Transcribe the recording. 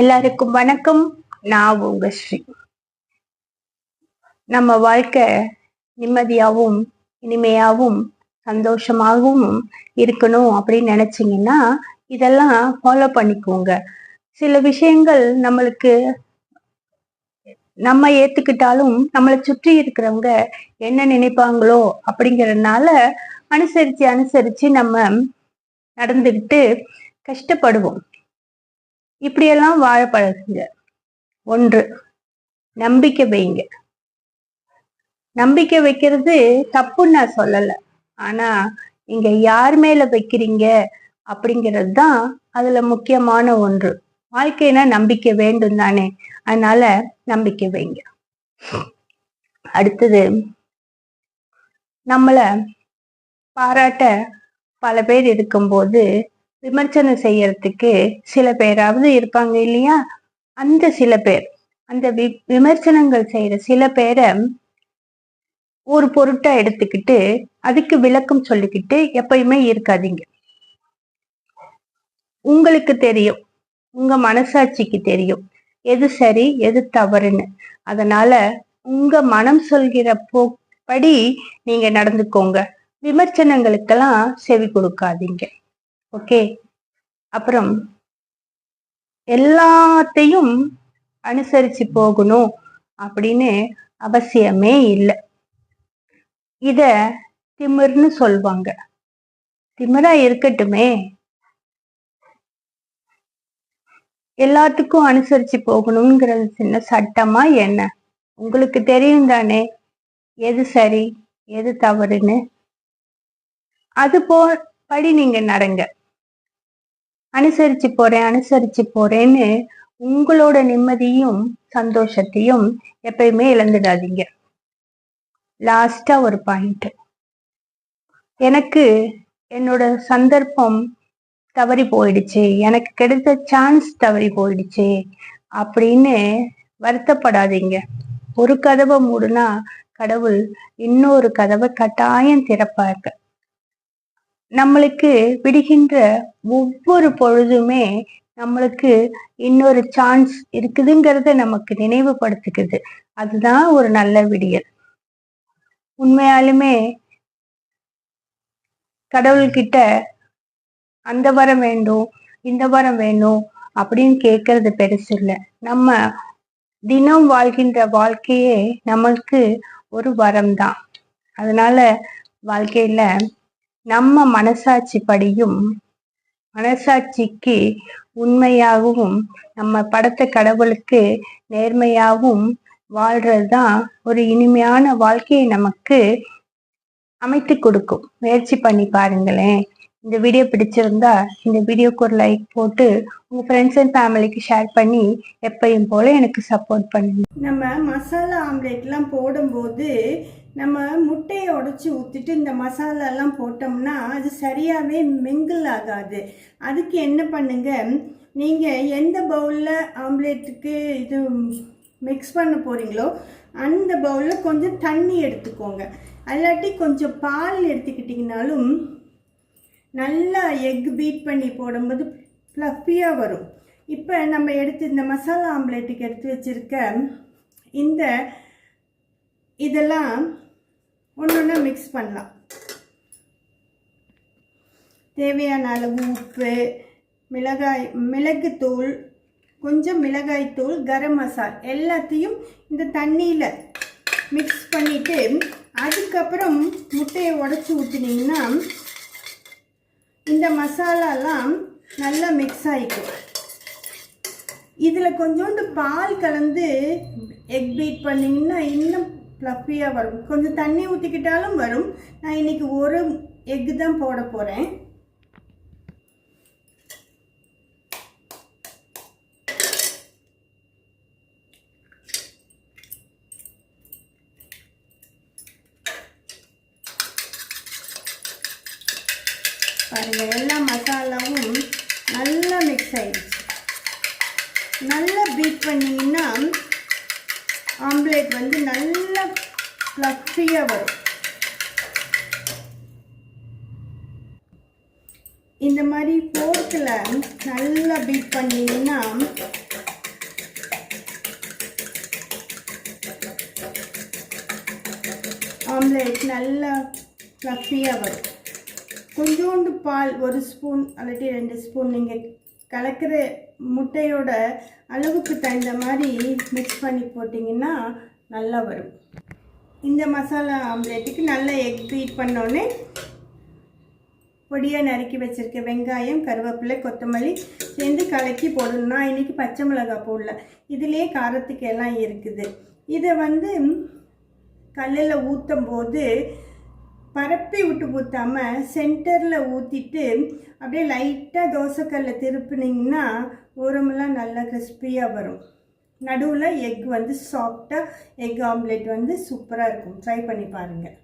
எல்லாருக்கும் வணக்கம். நான் உங்க ஸ்ரீ. நம்ம வாழ்க்கை நிம்மதியாகவும் இனிமையாகவும் சந்தோஷமாகவும் இருக்கணும் அப்படின்னு நினைச்சீங்கன்னா இதெல்லாம் ஃபாலோ பண்ணிக்கோங்க. சில விஷயங்கள் நம்மளுக்கு நம்ம ஏத்துக்கிட்டாலும் நம்மளை சுற்றி இருக்கிறவங்க என்ன நினைப்பாங்களோ அப்படிங்கறதுனால அனுசரிச்சு அனுசரிச்சு நம்ம நடந்துக்கிட்டு கஷ்டப்படுவோம். இப்படியெல்லாம் வாழ பழகுங்க. ஒன்று நம்பிக்கை வைங்க. நம்பிக்கை வைக்கிறது தப்புன்னு நான் சொல்லல. ஆனா நீங்க யார் மேல வைக்கிறீங்க அப்படிங்கிறது தான் அதுல முக்கியமான ஒன்று. வாழ்க்கைனா நம்பிக்கை வேண்டும் தானே. அதனால நம்பிக்கை வைங்க. அடுத்தது நம்மள பாராட்ட பல பேர் இருக்கும்போது விமர்சனம் செய்யறதுக்கு சில பேராவது இருப்பாங்க இல்லையா? அந்த சில பேர் அந்த வி விமர்சனங்கள் செய்யற சில பேரை ஒரு பொருட்டா எடுத்துக்கிட்டு அதுக்கு விளக்கம் சொல்லிக்கிட்டு எப்பயுமே இருக்காதீங்க. உங்களுக்கு தெரியும் உங்க மனசாட்சிக்கு தெரியும் எது சரி எது தவறுன்னு. அதனால உங்க மனம் சொல்கிற போப்படி நீங்க நடந்துக்கோங்க. விமர்சனங்களுக்கெல்லாம் செவி கொடுக்காதீங்க. ஓகே. அப்புறம் எல்லாத்தையும் அனுசரிச்சு போகணும் அப்படின்னு அவசியமே இல்லை. இத திமிர்னு சொல்வாங்க. திமிரா இருக்கட்டுமே. எல்லாத்துக்கும் அனுசரிச்சு போகணுங்கிறது சின்ன சட்டமா என்ன? உங்களுக்கு தெரியும் தானே? எது சரி எது தவறுன்னு? அது போ படி நீங்க நடங்க. அனுசரிச்சு போறேன் அனுசரிச்சு போறேன்னு உங்களோட நிம்மதியும் சந்தோஷத்தையும் எப்பயுமே இழந்துடாதீங்க. லாஸ்டா ஒரு பாயிண்ட் எனக்கு என்னோட சந்தர்ப்பம் தவறி போயிடுச்சு. எனக்கு கிடைத்த சான்ஸ் தவறி போயிடுச்சு அப்படின்னு வருத்தப்படாதீங்க. ஒரு கதவை மூடுனா கடவுள் இன்னொரு கதவை கட்டாயம் திறப்பாங்க நம்மளுக்கு விடுகின்ற ஒவ்வொரு பொழுதுமே நம்மளுக்கு இன்னொரு சான்ஸ் இருக்குதுங்கிறத நமக்கு நினைவுபடுத்துக்குது அதுதான் ஒரு நல்ல விடியல். உண்மையாலுமே கடவுள்கிட்ட அந்த வரம் வேண்டும் இந்த வரம் வேணும் அப்படின்னு கேட்கறது பெருசு இல்லை. நம்ம தினம் வாழ்கின்ற வாழ்க்கையே நமக்கு ஒரு வரம் தான். அதனால வாழ்க்கையில நம்ம மனசாட்சி படியும். மனசாட்சிக்கு உண்மையாகவும் நம்ம படத்த கடவுளுக்கு நேர்மையாகவும் வாழ்றது தான் ஒரு இனிமையான வாழ்க்கையை நமக்கு அமைத்து கொடுக்கும். முயற்சி பண்ணி பாருங்களேன். இந்த வீடியோ பிடிச்சிருந்தா இந்த வீடியோக்கு ஒரு லைக் போட்டு உங்க ஃப்ரெண்ட்ஸ் அண்ட் ஃபேமிலிக்கு ஷேர் பண்ணி எப்பயும் போல எனக்கு சப்போர்ட் பண்ணுங்க. நம்ம மசாலா ஆம்லேட்லாம் போடும்போது நம்ம முட்டையை உடச்சி ஊற்றிட்டு இந்த மசாலாலாம் போட்டோம்னா அது சரியாகவே மிங்கிள் ஆகாது அதுக்கு என்ன பண்ணுங்கள் நீங்கள் எந்த பவுலில் ஆம்லேட்டுக்கு இது மிக்ஸ் பண்ண போகிறீங்களோ அந்த பவுலில் கொஞ்சம் தண்ணி எடுத்துக்கோங்க. அல்லாட்டி கொஞ்சம் பால் எடுத்துக்கிட்டிங்கனாலும் நல்லா எக் பீட் பண்ணி போடும்போது ஃப்ளஃபியாக வரும். இப்போ நம்ம எடுத்து இந்த மசாலா ஆம்லேட்டுக்கு எடுத்து வச்சுருக்க இந்த இதெல்லாம் ஒன்று ஒன்று மிக்ஸ் பண்ணலாம். தேவையான அளவு உப்பு மிளகாய் மிளகுத்தூள் கொஞ்சம் மிளகாய்த்தூள் கரம் மசால் எல்லாத்தையும் இந்த தண்ணியில் மிக்ஸ் பண்ணிவிட்டு அதுக்கப்புறம் முட்டையை உடச்சி ஊற்றினீங்கன்னா இந்த மசாலாலாம் நல்லா மிக்ஸ் ஆகிக்கும் இதில் கொஞ்சோண்டு பால் கலந்து எக் பீட் பண்ணிங்கன்னா இன்னும் ஃப்ளஃபியாக வரும். கொஞ்சம் தண்ணி ஊற்றிக்கிட்டாலும் வரும். நான் இன்றைக்கி ஒரு எக்கு தான் போட போகிறேன் பாருங்கள் எல்லா மசாலாவும் நல்லா மிக்ஸ் ஆயிடுச்சு. ஃப்ளஃபியாக வரும். இந்த மாதிரி போர்க்கில் நல்லா பீட் பண்ணிங்கன்னா ஆம்லேட் நல்லா ஃப்ளஃபியாக வரும். கொஞ்சோண்டு பால் ஒரு ஸ்பூன் அல்லாட்டி ரெண்டு ஸ்பூன் நீங்கள் கலக்கிற முட்டையோட அளவுக்கு தகுந்த மாதிரி மிக்ஸ் பண்ணி போட்டிங்கன்னா நல்லா வரும். இந்த மசாலா ஆம்லேட்டுக்கு நல்லா எக் பீட் பண்ணோன்னே பொடியாக நறுக்கி வச்சுருக்க வெங்காயம் கருவேப்பிலை கொத்தமல்லி சேர்ந்து கலக்கி போடணும். நான் இன்றைக்கி பச்சை மிளகாய் போடல. இதுலேயே காரத்துக்கு எல்லாம் இருக்குது. இதை வந்து கல்லில் ஊற்றும் போது பரப்பி விட்டு ஊற்றாமல் சென்டரில் ஊற்றிட்டு அப்படியே லைட்டாக தோசைக்கல்ல திருப்பினீங்கன்னா உரமெல்லாம் நல்லா கிறிஸ்பியாக வரும். நடுவில் எக் வந்து சாஃப்டாக எக் ஆம்லேட் வந்து சூப்பராக இருக்கும். ட்ரை பண்ணி பாருங்கள்